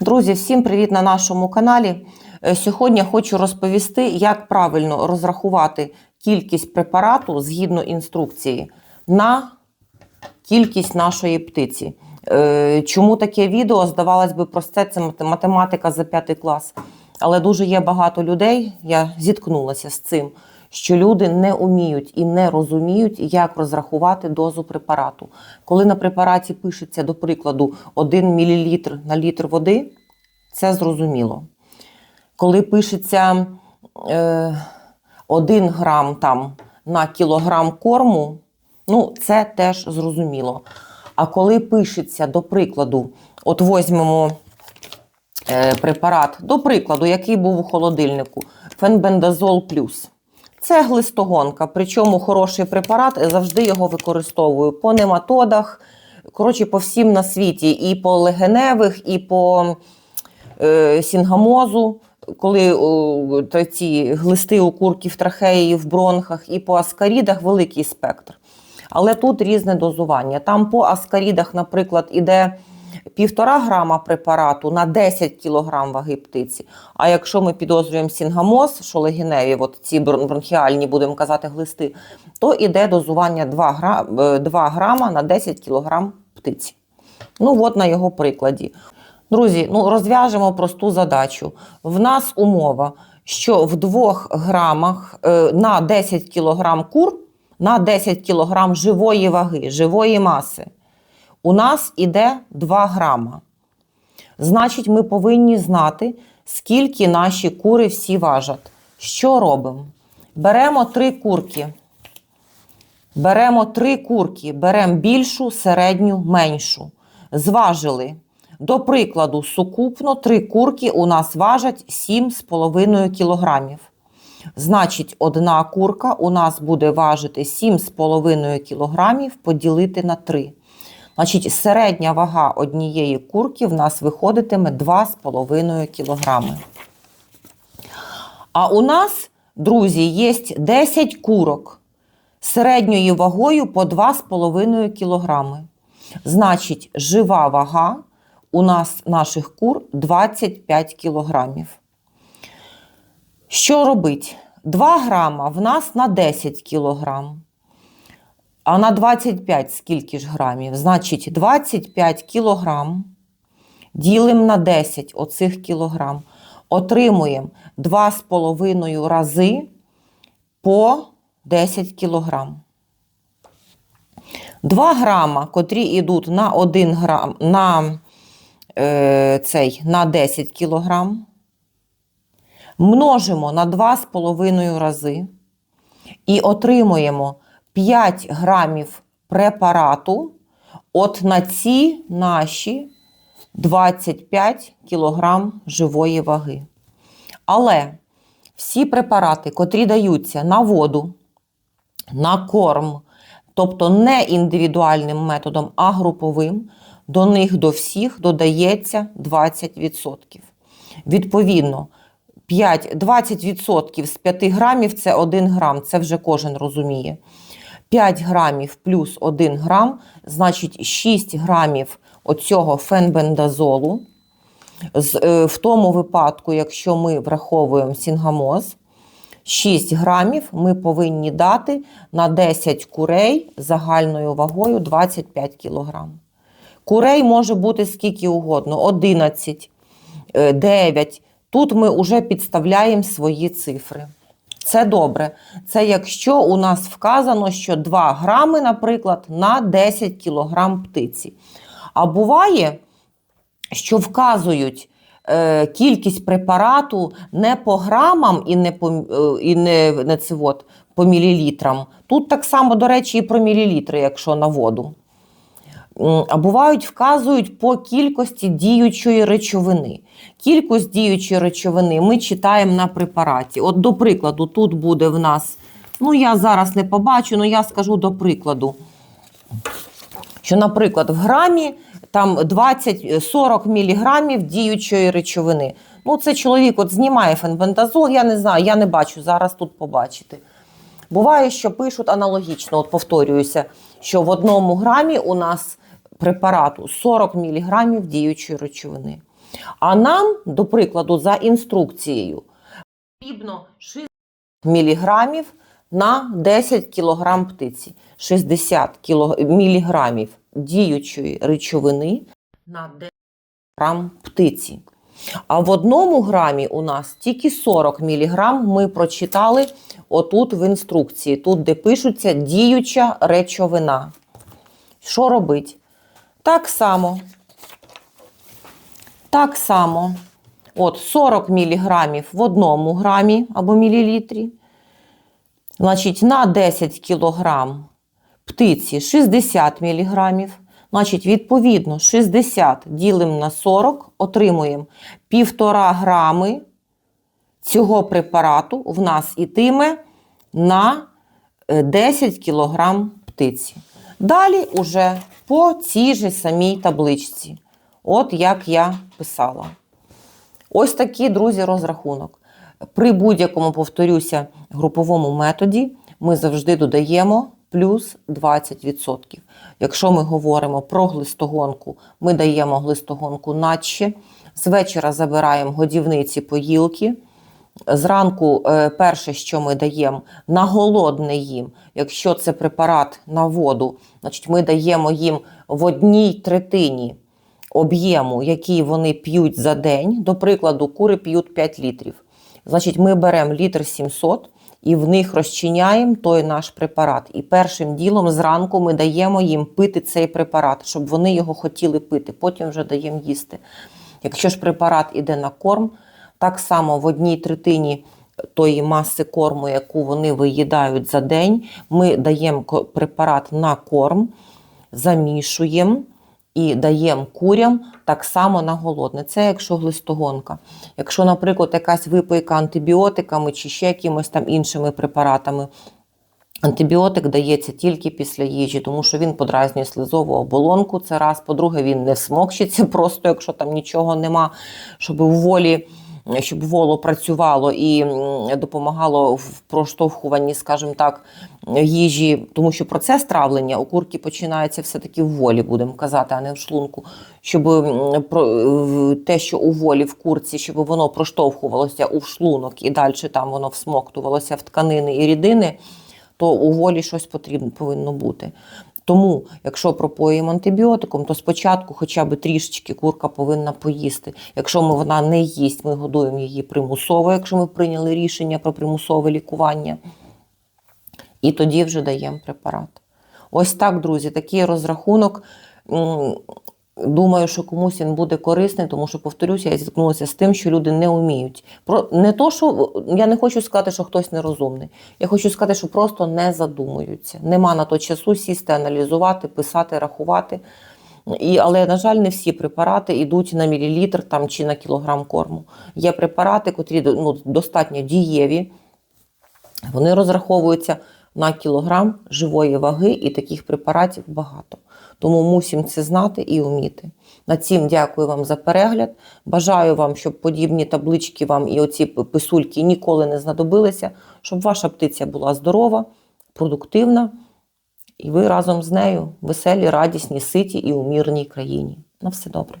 Друзі, всім привіт на нашому каналі. Е, Сьогодні хочу розповісти, як правильно розрахувати кількість препарату згідно інструкції на кількість нашої птиці. Е, Чому таке відео? Здавалось би, просте, це математика за п'ятий клас. Але дуже є багато людей, я зіткнулася з цим, що люди не уміють і не розуміють, як розрахувати дозу препарату. Коли на препараті пишеться, до прикладу, 1 мл на літр води, це зрозуміло. Коли пишеться е, 1 грам там, на кілограм корму, ну, це теж зрозуміло. А коли пишеться, до прикладу, от візьмемо е, препарат, до прикладу, який був у холодильнику, фенбендазол плюс. Це глистогонка, причому хороший препарат, е, завжди його використовую по нематодах, коротше, по всім на світі, і по легеневих, і по е, сінгамозу, коли о, ці глисти у курки в трахеї, в бронхах, і по аскарідах великий спектр. Але тут різне дозування. Там по аскарідах, наприклад, іде півтора грама препарату на 10 кілограм ваги птиці. А якщо ми підозрюємо сінгамоз, що легіневі, от ці бронхіальні, будемо казати, глисти, то іде дозування 2, гра, е, 2 грама на 10 кілограм птиці. Ну, от на його прикладі. Друзі, ну розв'яжемо просту задачу. В нас умова, що в 2 грамах е, на 10 кілограм кур, на 10 кілограм живої ваги, живої маси, у нас іде 2 грама. Значить, ми повинні знати, скільки наші кури всі важать. Що робимо? Беремо три курки. Беремо три курки, беремо більшу, середню, меншу. Зважили. До прикладу, сукупно три курки у нас важать 7,5 кілограмів. Значить, одна курка у нас буде важити 7,5 кілограмів поділити на 3. Значить, середня вага однієї курки в нас виходитиме 2,5 кілограми. А у нас, друзі, є 10 курок середньою вагою по 2,5 кілограми. Значить, жива вага у нас наших кур 25 кілограмів. Що робить? 2 грама в нас на 10 кілограм. А на 25 скільки ж грамів? Значить, 25 кілограм ділимо на 10 оцих кілограм. Отримуємо 2,5 рази по 10 кілограм. 2 грама, котрі йдуть на 1 грам, на, е, цей, на 10 кілограм, множимо на 2,5 рази і отримуємо 5 грамів препарату от на ці наші 25 кілограм живої ваги. Але всі препарати, котрі даються на воду, на корм, тобто не індивідуальним методом, а груповим, до них до всіх додається 20%. Відповідно, 5, 20% з 5 грамів це 1 грам, це вже кожен розуміє. 5 грамів плюс 1 грам, значить 6 грамів оцього фенбендазолу. Е, в тому випадку, якщо ми враховуємо сінгамоз, 6 грамів ми повинні дати на 10 курей загальною вагою 25 кілограм. Курей може бути скільки угодно: 11, е, 9. Тут ми вже підставляємо свої цифри. Це добре. Це якщо у нас вказано, що 2 грами, наприклад, на 10 кілограм птиці. А буває, що вказують е, кількість препарату не по грамам і не по, е, і не, не це от, по мілілітрам. Тут так само, до речі, і про мілілітри, якщо на воду. А бувають, вказують по кількості діючої речовини. Кількість діючої речовини ми читаємо на препараті. От, до прикладу, тут буде в нас, ну я зараз не побачу, але я скажу до прикладу що, наприклад, в грамі там 20-40 міліграмів діючої речовини. Ну, це чоловік от знімає фенбендазол, я не знаю, я не бачу, зараз тут побачити. Буває, що пишуть аналогічно, от повторююся, що в одному грамі у нас препарату 40 мг діючої речовини. А нам, до прикладу, за інструкцією, потрібно 60 мг на 10 кг птиці. 60 мг діючої речовини на 10 грам птиці. А в одному грамі у нас тільки 40 мг ми прочитали отут в інструкції, тут, де пишуться діюча речовина. Що робить? Так само. Так само. От 40 мг в одному грамі або мілілітрі. Значить, на 10 кг птиці 60 мг. Значить, відповідно, 60 ділимо на 40, отримуємо 1,5 грами цього препарату в нас ітиме на е, 10 кг птиці. Далі уже по цій же самій табличці. От як я писала. Ось такий, друзі, розрахунок. При будь-якому, повторюся, груповому методі ми завжди додаємо плюс 20%. Якщо ми говоримо про глистогонку, ми даємо глистогонку наче, з вечора забираємо годівниці поїлки. Зранку е, перше, що ми даємо, на голодне їм. Якщо це препарат на воду, значить ми даємо їм в одній третині об'єму, який вони п'ють за день. До прикладу, кури п'ють 5 літрів. Значить, ми беремо літр 700 і в них розчиняємо той наш препарат. І першим ділом зранку ми даємо їм пити цей препарат, щоб вони його хотіли пити. Потім вже даємо їсти. Якщо ж препарат іде на корм, так само в одній третині тої маси корму, яку вони виїдають за день, ми даємо препарат на корм, замішуємо і даємо курям так само на голодне. Це якщо глистогонка. Якщо, наприклад, якась випийка антибіотиками чи ще якимось там іншими препаратами. Антибіотик дається тільки після їжі, тому що він подразнює слизову оболонку. Це раз. По-друге, він не всмокчиться просто, якщо там нічого нема, щоб у волі. Щоб воло працювало і допомагало в проштовхуванні, скажімо так, їжі, тому що процес травлення у курки починається все-таки в волі, будемо казати, а не в шлунку. Щоб те, що у волі в курці, щоб воно проштовхувалося у шлунок і далі там воно всмоктувалося в тканини і рідини, то у волі щось потрібно повинно бути. Тому, якщо пропоїмо антибіотиком, то спочатку хоча б трішечки курка повинна поїсти. Якщо ми, вона не їсть, ми годуємо її примусово, якщо ми прийняли рішення про примусове лікування. І тоді вже даємо препарат. Ось так, друзі, такий розрахунок. Думаю, що комусь він буде корисний, тому що, повторюся, я зіткнулася з тим, що люди не вміють. Про не то, що я не хочу сказати, що хтось нерозумний. Я хочу сказати, що просто не задумуються. Нема на то часу сісти, аналізувати, писати, рахувати. І, але, на жаль, не всі препарати йдуть на мілілітр там, чи на кілограм корму. Є препарати, котрі ну, достатньо дієві, вони розраховуються на кілограм живої ваги, і таких препаратів багато. Тому мусимо це знати і вміти. На цим дякую вам за перегляд. Бажаю вам, щоб подібні таблички вам і оці писульки ніколи не знадобилися, щоб ваша птиця була здорова, продуктивна, і ви разом з нею веселі, радісні, ситі і у мирній країні. На все добре.